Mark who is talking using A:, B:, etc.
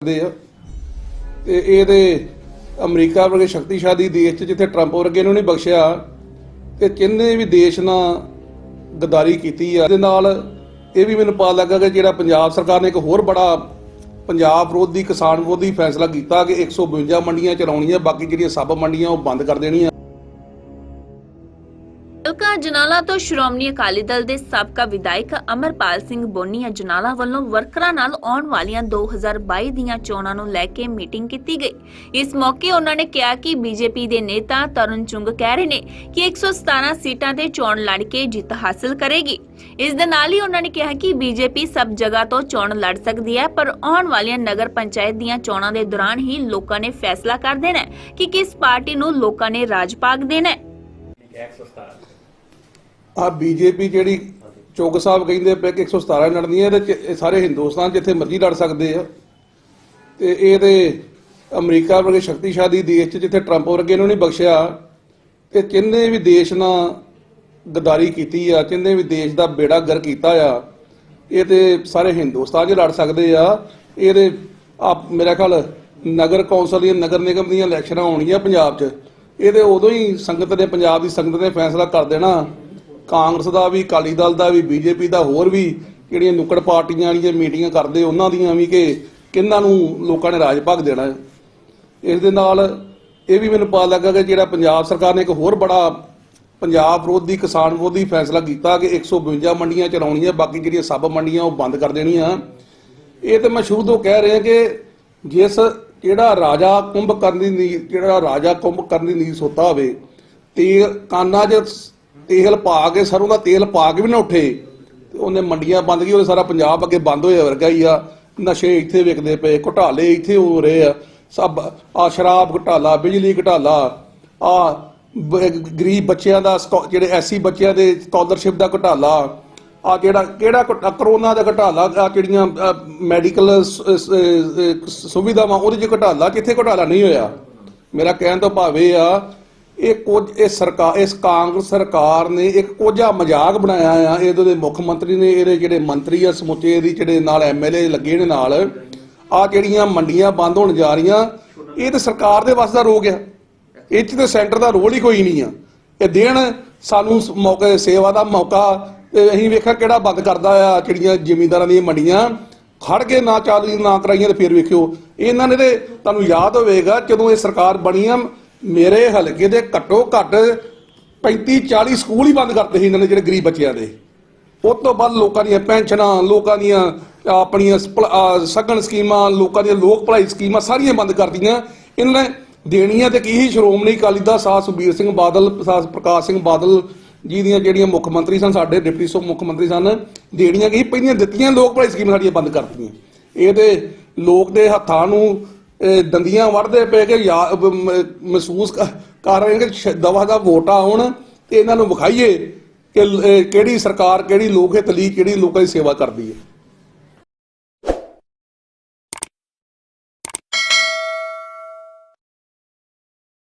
A: ਕਰਦੇ ਆ। ਤੇ ਇਹਦੇ ਅਮਰੀਕਾ ਵਰਗੇ ਸ਼ਕਤੀਸ਼ਾਲੀ ਦੇਸ਼ 'ਚ ਜਿੱਥੇ ਟਰੰਪ ਵਰਗੇ ਨੂੰ ਨਹੀਂ ਬਖਸ਼ਿਆ, ਤੇ ਕਿੰਨੇ ਵੀ ਦੇਸ਼ ਨਾਲ ਗਦਾਰੀ ਕੀਤੀ ਆ। ਇਹਦੇ ਨਾਲ ਇਹ ਵੀ ਮੈਨੂੰ ਪਤਾ ਲੱਗਾ ਕਿ ਜਿਹੜਾ ਪੰਜਾਬ ਸਰਕਾਰ ਨੇ ਇੱਕ ਹੋਰ ਬੜਾ ਪੰਜਾਬ ਵਿਰੋਧੀ, ਕਿਸਾਨ ਵਿਰੋਧੀ ਫੈਸਲਾ ਕੀਤਾ ਕਿ 152 ਮੰਡੀਆਂ ਚਲਾਉਣੀਆਂ, ਬਾਕੀ ਜਿਹੜੀਆਂ ਸਬ ਮੰਡੀਆਂ ਉਹ ਬੰਦ ਕਰ ਦੇਣੀਆਂ।
B: ਹਲਕਾ ਅਜਨਾਲਾ ਤੋਂ ਸ਼੍ਰੋਮਣੀ ਅਕਾਲੀ ਦਲ ਦੇ ਸਾਬਕਾ ਵਿਧਾਇਕ ਅਮਰਪਾਲ ਸਿੰਘ ਬੋਨੀ ਅਜਨਾਲਾ ਵੱਲੋਂ ਵਰਕਰਾਂ ਨਾਲ ਆਉਣ ਵਾਲੀਆਂ 2022 ਦੀਆਂ ਚੋਣਾਂ ਨੂੰ ਲੈ ਕੇ ਮੀਟਿੰਗ ਕੀਤੀ ਗਈ। ਇਸ ਮੌਕੇ ਉਹਨਾਂ ਨੇ ਕਿਹਾ ਕਿ ਬੀਜੇਪੀ ਦੇ ਨੇਤਾ ਤਰੁਣ ਚੁੰਗ ਕਹਿ ਰਹੇ ਨੇ ਕਿ 117 ਸੀਟਾਂ ਤੇ ਚੋਣ ਲੜ ਕੇ ਜਿੱਤ ਹਾਸਲ ਕਰੇਗੀ। ਇਸ ਦੇ ਨਾਲ ਹੀ ਉਹਨਾਂ ਨੇ ਕਿਹਾ ਕਿ ਬੀਜੇਪੀ ਸਭ ਜਗ੍ਹਾ ਤੋਂ ਚੋਣ ਲੜ ਸਕਦੀ ਹੈ, ਪਰ ਆਉਣ ਵਾਲੀਆਂ ਨਗਰ ਪੰਚਾਇਤ ਦੀਆਂ ਚੋਣਾਂ ਦੇ ਦੌਰਾਨ ਹੀ ਲੋਕਾਂ ਨੇ ਫੈਸਲਾ ਕਰ ਦੇਣਾ ਹੈ ਕਿ ਕਿਸ ਪਾਰਟੀ ਨੂੰ ਲੋਕਾਂ ਨੇ ਰਾਜ ਪਾਗ ਦੇਣਾ ਹੈ।
A: ਆ ਬੀਜੇਪੀ ਜਿਹੜੀ ਚੁੱਗ ਸਾਹਿਬ ਕਹਿੰਦੇ ਪਏ ਕਿ 117 ਲੜਨੀਆਂ ਇਹਦੇ ਚ, ਇਹ ਸਾਰੇ ਹਿੰਦੁਸਤਾਨ ਜਿੱਥੇ ਮਰਜ਼ੀ ਲੜ ਸਕਦੇ ਆ। ਤੇ ਇਹਦੇ ਅਮਰੀਕਾ ਵਰਗੇ ਸ਼ਕਤੀਸ਼ਾਲੀ ਦੇਸ਼ 'ਚ ਜਿੱਥੇ ਟਰੰਪ ਵਰਗੇ ਨੂੰ ਨਹੀਂ ਬਖਸ਼ਿਆ, ਤੇ ਕਿੰਨੇ ਵੀ ਦੇਸ਼ ਨਾਲ ਗਦਾਰੀ ਕੀਤੀ ਆ ਕਿੰਨੇ ਵੀ ਦੇਸ਼ ਦਾ ਬੇੜਾ ਗਰ ਕੀਤਾ ਆ, ਇਹ ਤੇ ਸਾਰੇ ਹਿੰਦੁਸਤਾਨ 'ਚ ਲੜ ਸਕਦੇ ਆ। ਇਹਦੇ ਆ ਮੇਰਾ ਖਿਆਲ ਨਗਰ ਕੌਂਸਲ ਦੀਆਂ, ਨਗਰ ਨਿਗਮ ਦੀਆਂ ਇਲੈਕਸ਼ਨਾਂ ਹੋਣਗੀਆਂ ਪੰਜਾਬ 'ਚ। ਇਹਦੇ ਉਦੋਂ ਹੀ ਸੰਗਤ ਨੇ, ਪੰਜਾਬ ਦੀ ਸੰਗਤ ਨੇ ਫੈਸਲਾ ਕਰ ਦੇਣਾ। ਕਾਂਗਰਸ ਦਾ ਵੀ, ਅਕਾਲੀ ਦਲ ਦਾ ਵੀ, ਬੀਜੇਪੀ ਦਾ, ਹੋਰ ਵੀ ਜਿਹੜੀਆਂ ਨੁੱਕੜ ਪਾਰਟੀਆਂ ਵਾਲੀਆਂ ਮੀਟਿੰਗਾਂ ਕਰਦੇ, ਉਹਨਾਂ ਦੀਆਂ ਵੀ ਕਿ ਕਿੰਨਾਂ ਨੂੰ ਲੋਕਾਂ ਨੇ ਰਾਜ ਭਾਗ ਦੇਣਾ ਹੈ। ਇਸ ਦੇ ਨਾਲ ਇਹ ਵੀ ਮੈਨੂੰ ਪਤਾ ਲੱਗਾ ਕਿ ਜਿਹੜਾ ਪੰਜਾਬ ਸਰਕਾਰ ਨੇ ਇੱਕ ਹੋਰ ਬੜਾ ਪੰਜਾਬ ਵਿਰੋਧੀ, ਕਿਸਾਨ ਵਿਰੋਧੀ ਫੈਸਲਾ ਕੀਤਾ ਕਿ 152 ਮੰਡੀਆਂ ਚਲਾਉਣੀਆਂ, ਬਾਕੀ ਜਿਹੜੀਆਂ ਸਬ ਮੰਡੀਆਂ ਉਹ ਬੰਦ ਕਰ ਦੇਣੀਆਂ। ਇਹ ਤੇ ਮੈਂ ਸ਼ੁਰੂ ਤੋਂ ਕਹਿ ਰਿਹਾ ਕਿ ਜਿਸ ਜਿਹੜਾ ਰਾਜਾ ਕੁੰਭ ਕਰਨ ਦੀ ਨੀਂਹ ਜਿਹੜਾ ਰਾਜਾ ਕੁੰਭ ਕਰਨ ਦੀ ਨੀਂਹ ਸੋਤਾ ਹੋਵੇ, ਤੇ ਕਾਨਾ 'ਚ ਤੇਲ ਪਾ ਕੇ, ਸਰੋਂ ਦਾ ਤੇਲ ਪਾ ਕੇ ਵੀ ਨਾ ਉੱਠੇ। ਤੇ ਉਹਨੇ ਮੰਡੀਆਂ ਬੰਦ ਕੀ ਉਹਦੇ ਸਾਰਾ ਪੰਜਾਬ ਅੱਗੇ ਬੰਦ ਹੋਇਆ ਵਰਗਾ ਹੀ ਆ। ਨਸ਼ੇ ਇੱਥੇ ਵਿਕਦੇ ਪਏ, ਘੁਟਾਲੇ ਇੱਥੇ ਹੋ ਰਹੇ ਆ। ਸਭ, ਆ ਸ਼ਰਾਬ ਘੁਟਾਲਾ, ਬਿਜਲੀ ਘਟਾਲਾ, ਆ ਗਰੀਬ ਬੱਚਿਆਂ ਦਾ ਸਕੋ- ਜਿਹੜੇ ਐਸੀ ਬੱਚਿਆਂ ਦੇ ਸਕਾਲਰਸ਼ਿਪ ਦਾ ਘੁਟਾਲਾ, ਆ ਜਿਹੜਾ, ਕਿਹੜਾ ਘੁਟਾ- ਕਰੋਨਾ ਦਾ ਘੁਟਾਲਾ, ਆ ਜਿਹੜੀਆਂ ਮੈਡੀਕਲ ਸੁਵਿਧਾਵਾਂ, ਉਹਦੇ ਚ ਘੁਟਾਲਾ, ਕਿੱਥੇ ਘੁਟਾਲਾ ਨਹੀਂ ਹੋਇਆ? ਮੇਰਾ ਕਹਿਣ ਤੋਂ ਭਾਵ ਇਹ ਆ ਇਹ ਕੁਝ, ਇਹ ਸਰਕਾਰ ਇਸ ਕਾਂਗਰਸ ਸਰਕਾਰ ਨੇ ਇੱਕ ਕੋਝਾ ਮਜ਼ਾਕ ਬਣਾਇਆ ਆ। ਇਹਦੇ ਦੇ ਮੁੱਖ ਮੰਤਰੀ ਨੇ, ਇਹਦੇ ਜਿਹੜੇ ਮੰਤਰੀ ਆ, ਸਮੁੱਚੇ ਇਹਦੀ ਜਿਹੜੇ ਨਾਲ ਐਮਐਲਏ ਲੱਗੇ ਨੇ ਨਾਲ ਆ ਜਿਹੜੀਆਂ ਮੰਡੀਆਂ ਬੰਦ ਹੋਣ ਜਾ ਰਹੀਆਂ, ਇਹ ਤਾਂ ਸਰਕਾਰ ਦੇ ਵੱਸ ਦਾ ਰੋਗ ਆ। ਇਹ 'ਚ ਤੇ ਸੈਂਟਰ ਦਾ ਰੋਲ ਹੀ ਕੋਈ ਨਹੀਂ ਆ। ਇਹ ਦੇਣ ਸਾਨੂੰ ਮੌਕੇ ਸੇਵਾ ਦਾ ਮੌਕਾ, ਤੇ ਅਸੀਂ ਵੇਖਿਆ ਕਿਹੜਾ ਬੰਦ ਕਰਦਾ ਆ, ਜਿਹੜੀਆਂ ਜ਼ਿਮੀਂਦਾਰਾਂ ਦੀਆਂ ਮੰਡੀਆਂ, ਖੜ ਕੇ ਨਾ ਚਾਲੂ, ਨਾ ਕਰਾਈਆਂ ਤੇ ਫਿਰ ਵੇਖਿਓ। ਇਹਨਾਂ ਨੇ ਤੇ ਤੁਹਾਨੂੰ ਯਾਦ ਹੋਵੇਗਾ, ਜਦੋਂ ਇਹ ਸਰਕਾਰ ਬਣੀ ਆ ਮੇਰੇ ਹਲਕੇ ਦੇ ਘੱਟੋ ਘੱਟ 35 40 ਸਕੂਲ ਹੀ ਬੰਦ ਕਰਤੇ ਸੀ ਇਹਨਾਂ ਨੇ ਜਿਹੜੇ ਗਰੀਬ ਬੱਚਿਆਂ ਦੇ। ਉਸ ਤੋਂ ਬਾਅਦ ਲੋਕਾਂ ਦੀਆਂ ਪੈਨਸ਼ਨਾਂ, ਲੋਕਾਂ ਦੀਆਂ ਆਪਣੀਆਂ ਸਪਲ- ਆਹ ਸਕੀਮਾਂ, ਲੋਕਾਂ ਦੀਆਂ ਲੋਕ ਭਲਾਈ ਸਕੀਮਾਂ ਸਾਰੀਆਂ ਬੰਦ ਕਰਤੀਆਂ ਇਹਨਾਂ ਨੇ ਦੇਣੀਆਂ ਤੇ ਕੀ ਹੀ ਸ਼੍ਰੋਮਣੀ ਅਕਾਲੀ ਦਾ ਸਾਹ ਸੁਬੀਰ ਸਿੰਘ ਬਾਦਲ ਸਾਹ ਪ੍ਰਕਾਸ਼ ਸਿੰਘ ਬਾਦਲ ਜੀ ਦੀਆਂ ਜਿਹੜੀਆਂ ਮੁੱਖ ਮੰਤਰੀ ਸਨ, ਸਾਡੇ ਡਿਪਟੀ ਸੋ ਮੁੱਖ ਮੰਤਰੀ ਸਨ, ਦੇਣੀਆਂ ਕੀ? ਪਹਿਲੀਆਂ ਦਿੱਤੀਆਂ, ਲੋਕ ਭਲਾਈ ਸਕੀਮਾਂ ਸਾਡੀਆਂ ਬੰਦ ਕਰਤੀਆਂ ਇਹ ਇਹਦੇ ਲੋਕ ਦੇ ਹੱਥਾਂ ਨੂੰ ਦੰਦੀਆਂ ਵੜਦੇ ਪਏ ਕਿ ਯਾ- ਮਹਿਸੂਸ ਕਰ ਰਹੇ ਕਿ ਦਵਾ ਦਾ ਵੋਟਾਂ ਆਉਣ ਤੇ ਇਹਨਾਂ ਨੂੰ ਵਿਖਾਈਏ ਕਿ ਕਿਹੜੀ ਸਰਕਾਰ ਕਿਹੜੀ ਲੋਕ ਹਿੱਤ ਲਈ ਕਿਹੜੀ ਲੋਕਾਂ ਦੀ ਸੇਵਾ ਕਰਦੀ ਹੈ।